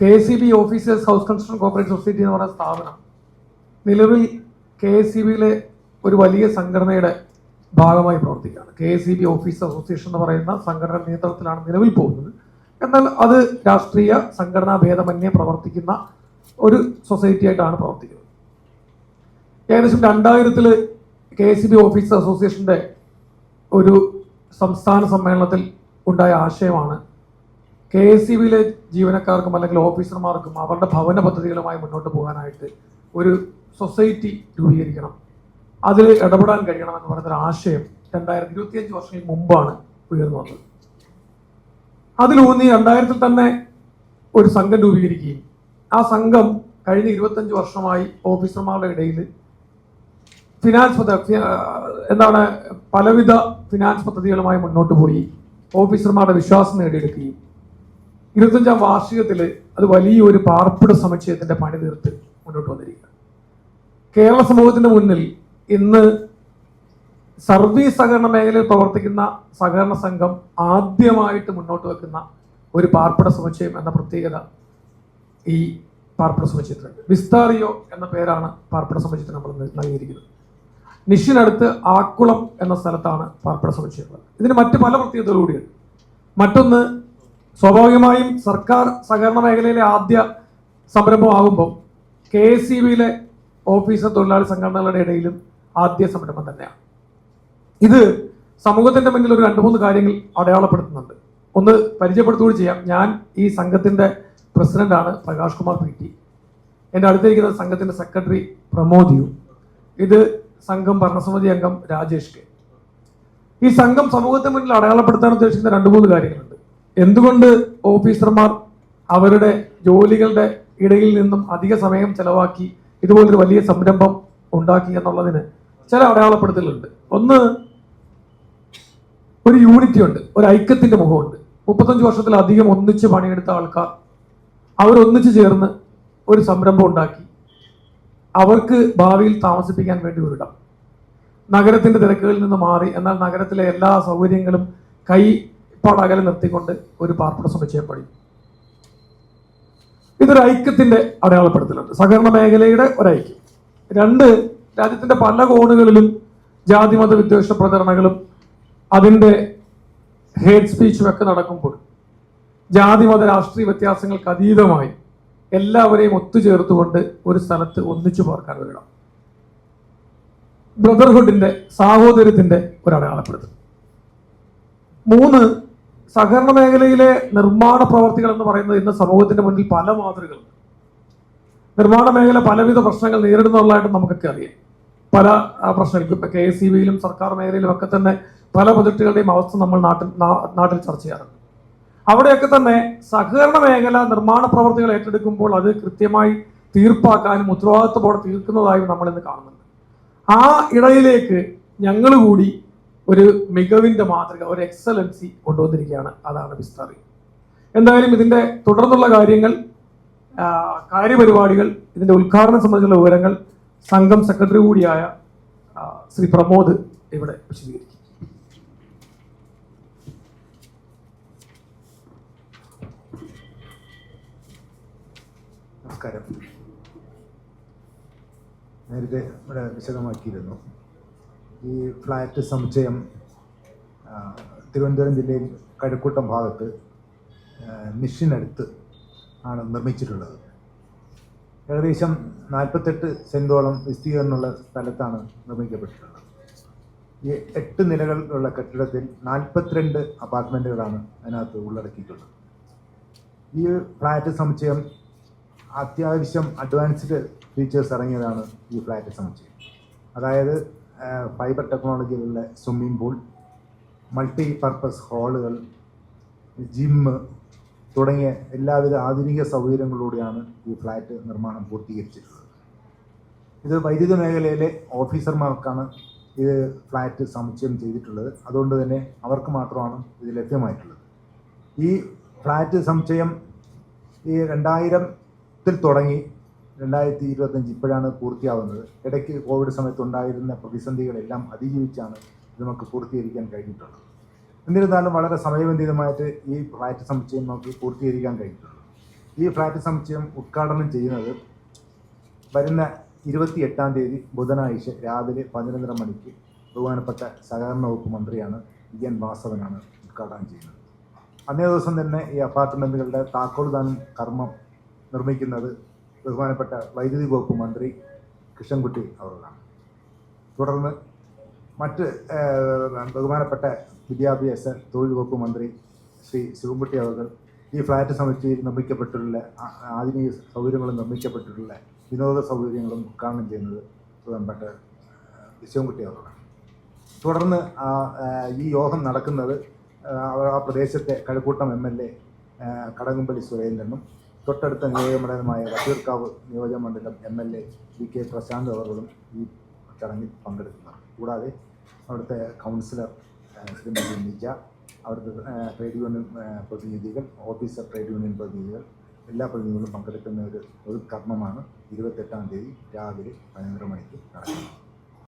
K C B officers house construction cooperate society എന്ന് പറയുന്ന സ്ഥാപനം നിലവിൽ കെ എസ് സി ബിയിലെ ഒരു വലിയ സംഘടനയുടെ ഭാഗമായി പ്രവർത്തിക്കുകയാണ്. K S C B office association എന്ന് പറയുന്ന സംഘടന നിയന്ത്രണത്തിലാണ് നിലവിൽ പോകുന്നത്. എന്നാൽ അത് രാഷ്ട്രീയ സംഘടനാ ഭേദമന്യേ പ്രവർത്തിക്കുന്ന ഒരു സൊസൈറ്റി ആയിട്ടാണ് പ്രവർത്തിക്കുന്നത്. ഏകദേശം രണ്ടായിരത്തിൽ K S C B office അസോസിയേഷന്റെ ഒരു സംസ്ഥാന സമ്മേളനത്തിൽ ഉണ്ടായ ആശയമാണ് കെ എസ് സി ബിയിലെ ജീവനക്കാർക്കും അല്ലെങ്കിൽ ഓഫീസർമാർക്കും അവരുടെ ഭവന പദ്ധതികളുമായി മുന്നോട്ട് പോകാനായിട്ട് ഒരു സൊസൈറ്റി രൂപീകരിക്കണം. അതിൽ ഇടപെടാൻ കഴിയണം എന്ന് പറയുന്നൊരു ആശയം രണ്ടായിരത്തി ഇരുപത്തിയഞ്ച് വർഷങ്ങൾക്ക് മുമ്പാണ് ഉയർന്നു വന്നത് അതിലൂന്നി രണ്ടായിരത്തിൽ തന്നെ ഒരു സംഘം രൂപീകരിക്കുകയും ആ സംഘം കഴിഞ്ഞ ഇരുപത്തഞ്ച് വർഷമായി ഓഫീസർമാരുടെ ഇടയിൽ ഫിനാൻസ് എന്താണ് പലവിധ ഫിനാൻസ് പദ്ധതികളുമായി മുന്നോട്ട് പോയി ഓഫീസർമാരുടെ വിശ്വാസം നേടിയെടുക്കുകയും ഇരുപത്തഞ്ചാം വാർഷികത്തിൽ അത് വലിയൊരു പാർപ്പിട സമുച്ചയത്തിന്റെ പണി തീർത്ത് മുന്നോട്ട് വന്നിരിക്കുക കേരള സമൂഹത്തിന്റെ മുന്നിൽ ഇന്ന് സർവീസ് സഹകരണ മേഖലയിൽ പ്രവർത്തിക്കുന്ന സഹകരണ സംഘം ആദ്യമായിട്ട് മുന്നോട്ട് വെക്കുന്ന ഒരു പാർപ്പിട സമുച്ചയം എന്ന പ്രത്യേകത ഈ പാർപ്പിട സമുച്ചയത്തിലുണ്ട്. വിസ്താറിയോ എന്ന പേരാണ് പാർപ്പിട സമുച്ചയത്തിന് നമ്മൾ നൽകിയിരിക്കുന്നത്. നിഷിനടുത്ത് ആക്കുളം എന്ന സ്ഥലത്താണ് പാർപ്പിട സമുച്ചയമുള്ളത് ഇതിന് മറ്റ് പല പ്രത്യേകതകൾ കൂടിയുണ്ട്. മറ്റൊന്ന് സ്വാഭാവികമായും സർക്കാർ സഹകരണ മേഖലയിലെ ആദ്യ സംരംഭമാകുമ്പോൾ കെ എസ് സി ബിയിലെ ഓഫീസർ തൊഴിലാളി സംഘടനകളുടെ ഇടയിലും ആദ്യ സംരംഭം തന്നെയാണ്. ഇത് സമൂഹത്തിന്റെ മുന്നിൽ ഒരു രണ്ട് മൂന്ന് കാര്യങ്ങൾ അടയാളപ്പെടുത്തുന്നുണ്ട്. ഒന്ന് പരിചയപ്പെടുത്തുകൂടി ചെയ്യാം. ഞാൻ ഈ സംഘത്തിന്റെ പ്രസിഡന്റാണ് പ്രകാശ് കുമാർ പി ടി. എന്റെ അടുത്തിരിക്കുന്ന സംഘത്തിന്റെ സെക്രട്ടറി പ്രമോദ് യു ഇത് സംഘം ഭരണസമിതി അംഗം രാജേഷ് കെ. ഈ സംഘം സമൂഹത്തിന് മുന്നിൽ അടയാളപ്പെടുത്താൻ ഉദ്ദേശിക്കുന്ന രണ്ട് മൂന്ന് കാര്യങ്ങളുണ്ട്. എന്തുകൊണ്ട് ഓഫീസർമാർ അവരുടെ ജോലികളുടെ ഇടയിൽ നിന്നും അധിക സമയം ചെലവാക്കി ഇതുപോലൊരു വലിയ സംരംഭം ഉണ്ടാക്കി എന്നുള്ളതിന് ചില അടയാളപ്പെടുത്തലുണ്ട്. ഒന്ന് ഒരു യൂണിറ്റി ഉണ്ട് ഒരു ഐക്യത്തിന്റെ മുഖമുണ്ട്. മുപ്പത്തഞ്ച് വർഷത്തിലധികം ഒന്നിച്ച് പണിയെടുത്ത ആൾക്കാർ അവരൊന്നിച്ച് ചേർന്ന് ഒരു സംരംഭം ഉണ്ടാക്കി. അവർക്ക് ഭാവിയിൽ താമസിപ്പിക്കാൻ വേണ്ടി ഒരിടം നഗരത്തിന്റെ തിരക്കുകളിൽ നിന്ന് മാറി എന്നാൽ നഗരത്തിലെ എല്ലാ സൗകര്യങ്ങളും കൈപ്പാടകലെ നിർത്തിക്കൊണ്ട് ഒരു പാർപ്പിട സമുച്ചയം പണി ഇതൊരു ഐക്യത്തിന്റെ അടയാളപ്പെടുത്തലുണ്ട്. സഹകരണ മേഖലയുടെ ഐക്യം. രണ്ട് രാജ്യത്തിന്റെ പല കോണുകളിലും ജാതിമത വിദ്വേഷ പ്രചരണങ്ങളും അതിന്റെ ഹേറ്റ് സ്പീച്ചും ഒക്കെ നടക്കുമ്പോൾ ജാതിമത രാഷ്ട്രീയ വ്യത്യാസങ്ങൾക്ക് അതീതമായി എല്ലാവരെയും ഒത്തുചേർത്തുകൊണ്ട് ഒരു സ്ഥലത്ത് ഒന്നിച്ചു പാർക്കാൻ വരണം ബ്രദർഹുഡിന്റെ സാഹോദര്യത്തിന്റെ ഒരു അടയാളപ്പെടുത്തൽ. മൂന്ന് സഹകരണ മേഖലയിലെ നിർമ്മാണ പ്രവർത്തികൾ എന്ന് പറയുന്നത് ഇന്ന് സമൂഹത്തിന്റെ മുന്നിൽ പല മാതൃകകളുണ്ട്. നിർമ്മാണ മേഖല പലവിധ പ്രശ്നങ്ങൾ നേരിടുന്നുള്ളതായിട്ട് നമുക്കൊക്കെ അറിയാം. പല പ്രശ്നങ്ങൾക്ക് ഇപ്പൊ കെ എസ് സി ബിയിലും സർക്കാർ മേഖലയിലും ഒക്കെ തന്നെ പല പ്രൊജക്ടുകളുടെയും അവസ്ഥ നമ്മൾ നാട്ടിൽ നാട്ടിൽ ചർച്ച ചെയ്യാറുണ്ട്. അവിടെയൊക്കെ തന്നെ സഹകരണ മേഖല നിർമ്മാണ പ്രവർത്തികൾ ഏറ്റെടുക്കുമ്പോൾ അത് കൃത്യമായി തീർപ്പാക്കാനും ഉത്തരവാദിത്വത്തോടെ തീർക്കുന്നതായും നമ്മൾ ഇന്ന് കാണുന്നുണ്ട്. ആ ഇടയിലേക്ക് ഞങ്ങൾ കൂടി ഒരു മികവിന്റെ മാതൃക ഒരു എക്സലൻസി കൊണ്ടുവന്നിരിക്കുകയാണ്. അതാണ് വിസ്താറി എന്തായാലും ഇതിന്റെ തുടർന്നുള്ള കാര്യങ്ങൾ കാര്യപരിപാടികൾ ഇതിന്റെ ഉദ്ഘാടനം സംബന്ധിച്ചുള്ള വിവരങ്ങൾ സംഘം സെക്രട്ടറി കൂടിയായ ശ്രീ പ്രമോദ് ഇവിടെ വിശദീകരിക്കും. നമസ്കാരം. നേരത്തെ ഇവിടെ വിശദമാക്കിയിരുന്നു. ഈ ഫ്ലാറ്റ് സമുച്ചയം തിരുവനന്തപുരം ജില്ലയിൽ കഴക്കൂട്ടം ഭാഗത്ത് മിഷ്യനടുത്ത് ആണ് നിർമ്മിച്ചിട്ടുള്ളത്. ഏകദേശം നാൽപ്പത്തെട്ട് സെന്റോളം വിസ്തീർണമുള്ള സ്ഥലത്താണ് നിർമ്മിക്കപ്പെട്ടിട്ടുള്ളത്. ഈ എട്ട് നിലകളിലുള്ള കെട്ടിടത്തിൽ നാൽപ്പത്തിരണ്ട് അപ്പാർട്ട്മെന്റുകളാണ് അതിനകത്ത് ഉള്ളടക്കിയിട്ടുള്ളത്. ഈ ഫ്ലാറ്റ് സമുച്ചയം അത്യാവശ്യം അഡ്വാൻസ്ഡ് ഫീച്ചേഴ്സ് ഇറങ്ങിയതാണ് ഈ ഫ്ലാറ്റ് സമുച്ചയം. അതായത് ഫൈബർ ടെക്നോളജിയിലുള്ള സ്വിമ്മിംഗ് പൂൾ മൾട്ടി പർപ്പസ് ഹാളുകൾ ജിമ്മ് തുടങ്ങിയ എല്ലാവിധ ആധുനിക സൗകര്യങ്ങളോടെയാണ് ഈ ഫ്ലാറ്റ് നിർമ്മാണം പൂർത്തീകരിച്ചിട്ടുള്ളത്. ഇത് വൈദ്യുത മേഖലയിലെ ഓഫീസർമാർക്കാണ് ഇത് ഫ്ലാറ്റ് സമുച്ചയം ചെയ്തിട്ടുള്ളത്. അതുകൊണ്ട് തന്നെ അവർക്ക് മാത്രമാണ് ഇത് ലഭ്യമായിട്ടുള്ളത്. ഈ ഫ്ലാറ്റ് സമുച്ചയം ഈ രണ്ടായിരത്തിൽ തുടങ്ങി രണ്ടായിരത്തി ഇരുപത്തഞ്ച് ഇപ്പോഴാണ് പൂർത്തിയാവുന്നത്. ഇടയ്ക്ക് കോവിഡ് സമയത്ത് ഉണ്ടായിരുന്ന പ്രതിസന്ധികളെല്ലാം അതിജീവിച്ചാണ് ഇത് നമുക്ക് പൂർത്തീകരിക്കാൻ കഴിഞ്ഞിട്ടുള്ളത്. എന്നിരുന്നാലും വളരെ സമയബന്ധിതമായിട്ട് ഈ ഫ്ലാറ്റ് സമുച്ചയം നമുക്ക് പൂർത്തീകരിക്കാൻ കഴിഞ്ഞിട്ടുള്ളൂ ഈ ഫ്ലാറ്റ് സമുച്ചയം ഉദ്ഘാടനം ചെയ്യുന്നത് വരുന്ന ഇരുപത്തി എട്ടാം തീയതി ബുധനാഴ്ച രാവിലെ പതിനൊന്നര മണിക്ക് ബഹുമാനപ്പെട്ട സഹകരണ വകുപ്പ് മന്ത്രിയാണ് ഇ എൻ വാസവനാണ് ഉദ്ഘാടനം ചെയ്യുന്നത്. അന്നേ ദിവസം തന്നെ ഈ അപ്പാർട്ട്മെന്റുകളുടെ താക്കോൽദാനം കർമ്മം നിർമ്മിക്കുന്നത് ബഹുമാനപ്പെട്ട വൈദ്യുതി വകുപ്പ് മന്ത്രി കൃഷ്ണൻകുട്ടി അവர்களാണ് തുടർന്ന് മറ്റ് ബഹുമാനപ്പെട്ട വിദ്യാഭ്യാസ തൊഴിൽ വകുപ്പ് മന്ത്രി ശ്രീ ശിവൻകുട്ടി അവർ ഈ ഫ്ലാറ്റ് സമുച്ചയം നിർമ്മിക്കപ്പെട്ടിട്ടുള്ള ആധുനിക സൗകര്യങ്ങളും നിർമ്മിക്കപ്പെട്ടിട്ടുള്ള വിനോദ സൗകര്യങ്ങളും ഉദ്ഘാടനം ചെയ്യുന്നത് ബഹുമാനപ്പെട്ട ശിവൻകുട്ടി അവர்களാണ് തുടർന്ന് ഈ യോഗം നടക്കുന്നത് ആ പ്രദേശത്തെ Kazhakoottam M L A Kadakampally സുരേന്ദ്രനും തൊട്ടടുത്ത നിയോജകമണ്ഡലമായ വട്ടിയൂർക്കാവ് നിയോജക മണ്ഡലം M L A V K Prasanth അവർകളും ഈ ചടങ്ങിൽ പങ്കെടുക്കുന്നതാണ് കൂടാതെ അവിടുത്തെ കൗൺസിലർ ശ്രീമതി നിജ അവിടുത്തെ ട്രേഡ് യൂണിയൻ പ്രതിനിധികൾ ഓഫീസർ ട്രേഡ് യൂണിയൻ പ്രതിനിധികൾ എല്ലാ പ്രതിനിധികളും പങ്കെടുക്കുന്ന ഒരു ഒരു കർമ്മമാണ് ഇരുപത്തെട്ടാം തീയതി രാവിലെ പതിനൊന്നര മണിക്ക് നടക്കുന്നത്.